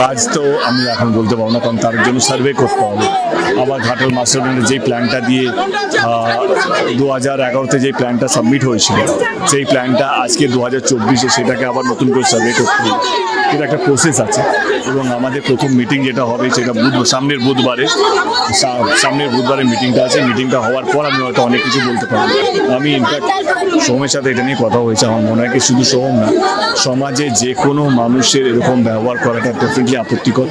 কাজ তো আমি এখন বলতে পারব না, কারণ তার জন্য সার্ভে করতে হবে। আবার ঘাটাল মাস্টার প্ল্যানের যেই প্ল্যানটা দিয়ে দু হাজার এগারোতে যেই প্ল্যানটা সাবমিট হয়েছিল, সেই প্ল্যানটা আজকে দু হাজার চব্বিশে সেটাকে আবার নতুন করে সার্ভে করতে হবে। এটা একটা প্রসেস আছে, এবং আমাদের প্রথম মিটিং যেটা হবে সেটা বুধ, সামনের বুধবারে সামনের বুধবারে মিটিংটা আছে। মিটিংটা হওয়ার পর আমি হয়তো অনেক কিছু বলতে পারব। আমি ইনফ্যাক্ট সোমের সাথে এটা নিয়ে কথা হয়েছে, আমার মনে হয় কি শুধু সোম না, সমাজে যে কোনো মানুষের এরকম ব্যবহার করাটা ডেফিনেটলি আপত্তিকর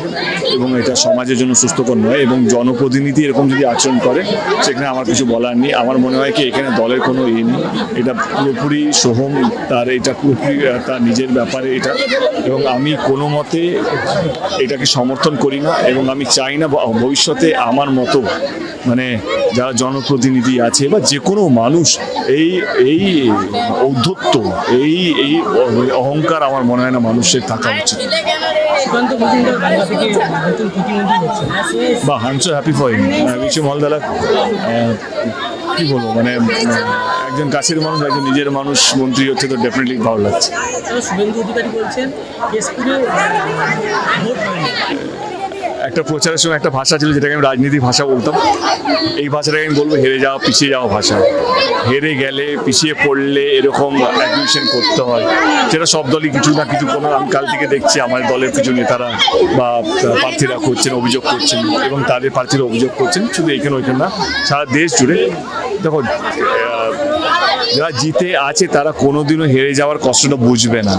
এবং এটা সমাজের জন্য সুস্থকর নয় এবং জনপ্রতিনিধি এরকম যদি আচরণ করে, সেখানে আমার কিছু বলার নেই। আমার মনে হয় কি এখানে দলের কোনো ইয়ে নেই। এটা পুরোপুরি সোহম তার এটা পুরোপুরি তার নিজের ব্যাপারে এটা এবং আমি কোনো মতে এটাকে সমর্থন করি না এবং আমি চাই না ভবিষ্যতে আমার মতো মানে যারা জনপ্রতিনিধি আছে বা যে কোনো মানুষ, এই এই ঔদ্ধত্য, এই এই অহংকার আমার মনে হয় না মানুষের থাকা উচিত। বা I am so happy for him মলদালা কি বলব মানে একজন কাছের মানুষ, একজন নিজের মানুষ, মন্ত্রী হচ্ছে তো ডেফিনেটলি ভালো লাগছে। শুভেন্দু অধিকারী বলছেন একটা প্রচারের সময় একটা ভাষা ছিল যেটাকে আমি রাজনীতি ভাষা বলতাম। এই ভাষাটাকে আমি বলব হেরে যাওয়া, পিছিয়ে যাওয়া ভাষা। হেরে গেলে, পিছিয়ে পড়লে এরকম অ্যাডমিশন করতে হয়। সেটা সব দলই কিছু না কিছু কোনো, আমি কাল থেকে দেখছি আমার দলের কিছু নেতারা বা প্রার্থীরা করছেন, অভিযোগ করছেন এবং তাদের প্রার্থীরা অভিযোগ করছেন, শুধু এখানে ওইখানে না, সারা দেশ জুড়ে। দেখো যারা জিতে আছে তারা কোনোদিনও হেরে যাওয়ার কষ্টটা বুঝবে না।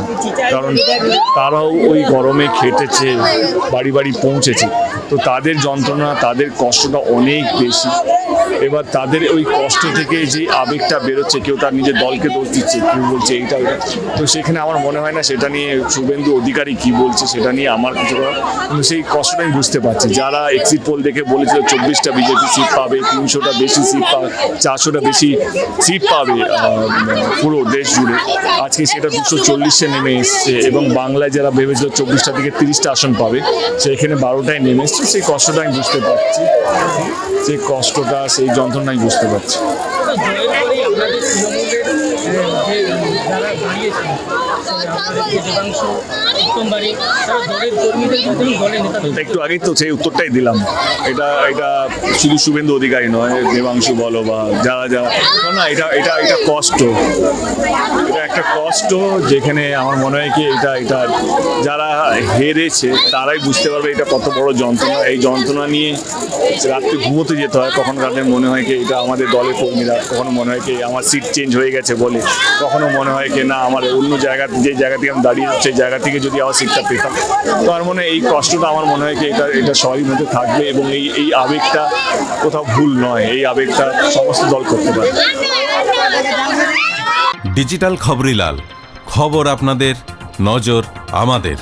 কারণ তারাও ওই গরমে খেটেছে, বাড়ি বাড়ি পৌঁছেছে। তো তাদের যন্ত্রণা, তাদের কষ্টটা অনেক বেশি। এবার তাদের ওই কষ্ট থেকে যে আবেগটা বেরোচ্ছে, কেউ তার নিজের দলকে দোষ দিচ্ছে, কেউ বলছে এইটা ওইটা। তো সেখানে আমার মনে হয় না সেটা নিয়ে শুভেন্দু অধিকারী কি বলছে সেটা নিয়ে আমার কিছু কিন্তু সেই কষ্টটা আমি বুঝতে পারছি। যারা এক্সিট পোল দেখে বলেছিল চব্বিশটা বিজেপি সিট পাবে, তিনশোটা বেশি সিট পাবে চারশোটা বেশি সিট পাবে পুরো দেশ জুড়ে। আজকে সেটা দুশো চল্লিশে নেমে এসছে এবং বাংলায় যারা ভেবেছিল চব্বিশটা থেকে তিরিশটা আসন পাবে, সেখানে বারোটায় নেমে এসছে। সেই কষ্টটা আমি বুঝতে পারছি। সেই কষ্টটা, সেই যন্ত্রণা যন্ত্রণাই বুঝতে পারছি। যে যে একটু আগেই তো সেই উত্তরটাই দিলাম। এটা এটা শুধু শুভেন্দু অধিকারী নয় দেবাংশু বলো বা যারা যারা। না, এটা এটা এটা কষ্ট। এটা একটা কষ্ট যেখানে আমার মনে হয় কি এটা এটা যারা হেরেছে তারাই বুঝতে পারবে এটা কত বড় যন্ত্রণা। এই যন্ত্রণা নিয়ে রাত্রে ঘুমোতে যেতে হয় কখনো তাদের মনে হয় কি এটা আমাদের দলের কর্মীরা কখনো মনে হয় কি আমার সিট চেঞ্জ হয়ে গেছে বলে কখনো মনে হয় কি না আমার অন্য জায়গা যে জায়গা থেকে আমি দাঁড়িয়ে সেই জায়গা থেকে যদি আবার শিক্ষা পেতাম। তো আমার মনে এই কষ্টটা আমার মনে হয় কি এটা এটা সবারই মধ্যে থাকবে এবং এই এই আবেগটা কোথাও ভুল নয়। এই আবেগটা সমস্ত দল করতে পারে। ডিজিটাল খবরিলাল, খবর আপনাদের, নজর আমাদের।